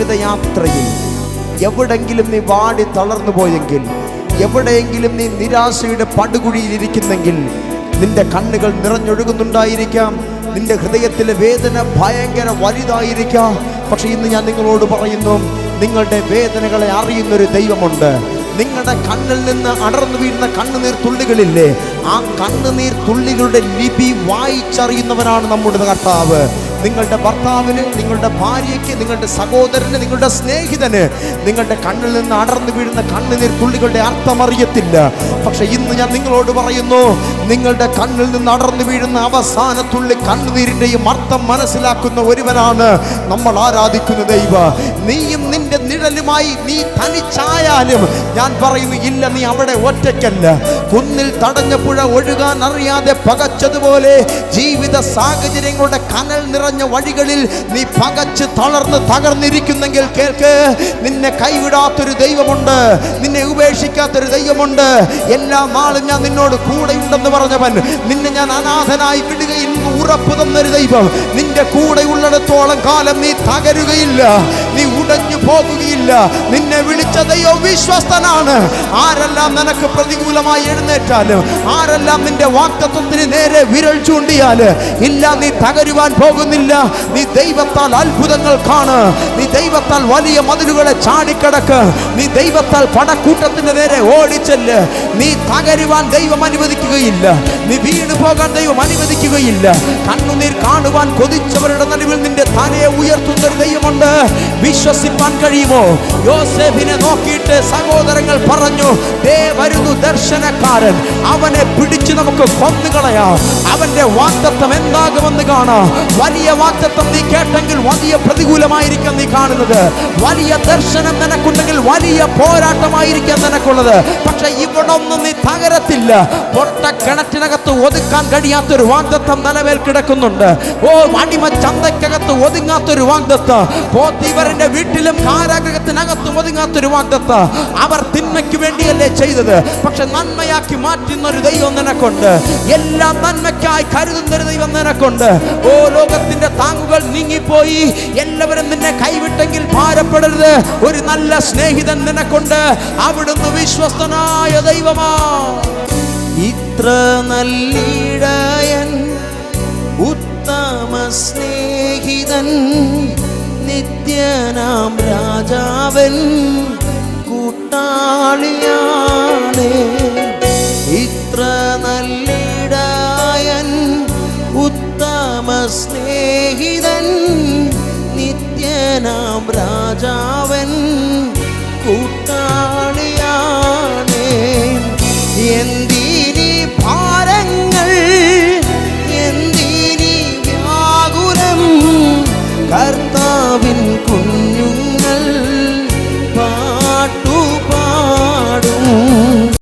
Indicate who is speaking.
Speaker 1: ജീവിതയാത്രയിൽ എവിടെങ്കിലും നീ വാടി തളർന്നു പോയെങ്കിൽ എവിടെയെങ്കിലും നീ നിരാശയുടെ പടുകുഴിയിലിരിക്കുന്നെങ്കിൽ നിന്റെ കണ്ണുകൾ നിറഞ്ഞൊഴുകുന്നുണ്ടായിരിക്കാം നിന്റെ ഹൃദയത്തിലെ വേദന ഭയങ്കര വലുതായിരിക്കാം. പക്ഷെ ഇന്ന് ഞാൻ നിങ്ങളോട് പറയുന്നു നിങ്ങളുടെ വേദനകളെ അറിയുന്നൊരു ദൈവമുണ്ട്. നിങ്ങളുടെ കണ്ണിൽ നിന്ന് അടർന്നു വീഴുന്ന കണ്ണുനീർ തുള്ളികളില്ലേ ആ കണ്ണുനീർ തുള്ളികളുടെ ലിപി വായിച്ചറിയുന്നവനാണ് നമ്മുടെ കർത്താവ്. നിങ്ങളുടെ ഭർത്താവിന് നിങ്ങളുടെ ഭാര്യയ്ക്ക് നിങ്ങളുടെ സഹോദരന് നിങ്ങളുടെ സ്നേഹിതന് നിങ്ങളുടെ കണ്ണിൽ നിന്ന് അടർന്നു വീഴുന്ന കണ്ണുനീർ തുള്ളികളുടെ അർത്ഥമറിയത്തില്ല. പക്ഷെ ഇന്ന് ഞാൻ നിങ്ങളോട് പറയുന്നു നിങ്ങളുടെ കണ്ണിൽ നിന്ന് അടർന്നു വീഴുന്ന അവസാന തുള്ളി കണ്ണുനീരിന്റെയും അർത്ഥം മനസ്സിലാക്കുന്ന ഒരുവനാണ് നമ്മൾ ആരാധിക്കുന്ന ദൈവ. നീയും നിന്റെ നിഴലുമായി നീ തനിച്ചായാലും ഞാൻ പറയുന്നു ഇല്ല നീ അവിടെ ഒറ്റയ്ക്കല്ല. കുന്നിൽ തടഞ്ഞ പുഴ ഒഴുകാൻ അറിയാതെ പകച്ചതുപോലെ ജീവിത സാഹചര്യങ്ങളുടെ കനൽ നിറഞ്ഞ വഴികളിൽ നീ പകച്ച് തളർന്ന് തകർന്നിരിക്കുന്നെങ്കിൽ കേൾക്ക്. നിന്നെ കൈവിടാത്തൊരു ദൈവമുണ്ട്. നിന്നെ ഉപേക്ഷിക്കാത്തൊരു ദൈവമുണ്ട്. എല്ലാ നാളും ഞാൻ നിന്നോട് കൂടെയുണ്ടെന്ന് പറഞ്ഞവൻ നിന്നെ ഞാൻ അനാഥനായി വിടുകയിൽ ഉറപ്പ് തന്നൊരു ദൈവം. നിന്റെ കൂടെ ഉള്ളിടത്തോളം കാലം നീ തകരുകയില്ല. നീ പോകുകയില്ല. നിന്നെ വിളിച്ച ദൈവം വിശ്വസ്തനാണ്. ആരെല്ലാം നിനക്ക് പ്രതികൂലമായി എഴുന്നേറ്റാലും ആരെല്ലാം നിന്റെ വാക്തത്വത്തിന് നേരെ വിരൽ ചൂണ്ടിയാൽ ഇല്ല നീ തകരുവാൻ പോകുന്നില്ല. നീ ദൈവത്താൽ അത്ഭുതങ്ങൾ കാണ്. നീ ദൈവത്താൽ വലിയ മതിലുകളെ ചാടിക്കടക്ക്. നീ ദൈവത്താൽ പടക്കൂട്ടത്തിന്റെ നേരെ ഓടിച്ചെല്ല്. നീ തകരുവാൻ ദൈവം അനുവദിക്കുകയില്ല. നീ വീണു പോകാൻ ദൈവം അനുവദിക്കുകയില്ല. കണ്ണുനീർ കാണുവാൻ കൊതിച്ചവരുടെ നടുവിൽ നിന്റെ തലയെ ഉയർത്തുന്ന ദൈവമുണ്ട്. വിശ്വസിപ്പാൻ കഴിയുമോ? യോസേഫിനെ നോക്കിയിട്ട് സഹോദരങ്ങൾ പറഞ്ഞു ദേ വരുന്നു ദർശനക്കാരൻ. അവനെ പിടിച്ച് നമുക്ക് കൊന്നുകളയാം അവന്റെ വാക്തത്വം എന്താകുമെന്ന് കാണാം. വലിയ വാക്തത്വം നീ കേട്ടെങ്കിൽ വലിയ പ്രതികൂലമായിരിക്കും നീ കാണുന്നത്. വലിയ ദർശനം നിനക്കുണ്ടെങ്കിൽ വലിയ പോരാട്ടമായിരിക്കാം നിനക്കുള്ളത്. പക്ഷെ ഇവിടെ ഒന്നും നീ തകരത്തില്ല. പൊട്ട കിണറ്റിനകത്ത് ഒതുക്കാൻ കഴിയാത്തൊരു വാഗ്ദത്വം നിലവേൽ കിടക്കുന്നുണ്ട്. ഓ അടിമ ചന്തയ്ക്കകത്ത് ഒതുങ്ങാത്തൊരു വാഗ്ദത്വം പോത്തിവരന്റെ വീട്ടിലും കാരാഗ്രഹത്തിനകത്തും ഒതുങ്ങാത്തൊരു വാഗ്ദത്ത് അവർ തിന്മയ്ക്ക് വേണ്ടിയല്ലേ ചെയ്തത്. പക്ഷെ നന്മയാക്കി മാറ്റുന്ന ഒരു ദൈവം നിനക്കുണ്ട്. എല്ലാം നന്മയ്ക്കായി കരുതുന്ന ഒരു ദൈവം നിനക്കുണ്ട്. ഓ ലോകത്തിന്റെ താങ്ങുകൾ നീങ്ങിപ്പോയി. എല്ലാവരും നിന്നെ കൈവിട്ടെങ്കിൽ ഭാരപ്പെടരുത്. ഒരു നല്ല സ്നേഹിതൻ നിനക്കൊണ്ട്. അവിടുന്ന് വിശ്വസ്തനായ ദൈവമാ. ഇത്ര നല്ലിടയൻ ഉത്തമ സ്നേഹിതൻ നിത്യനാം രാജാവൻ കൂട്ടാളിയാണ്. ഇത്ര നല്ലിടായൻ ഉത്തമ സ്നേഹിതൻ നിത്യനാം രാജാവൻ കൂട്ടാളിയാണ്.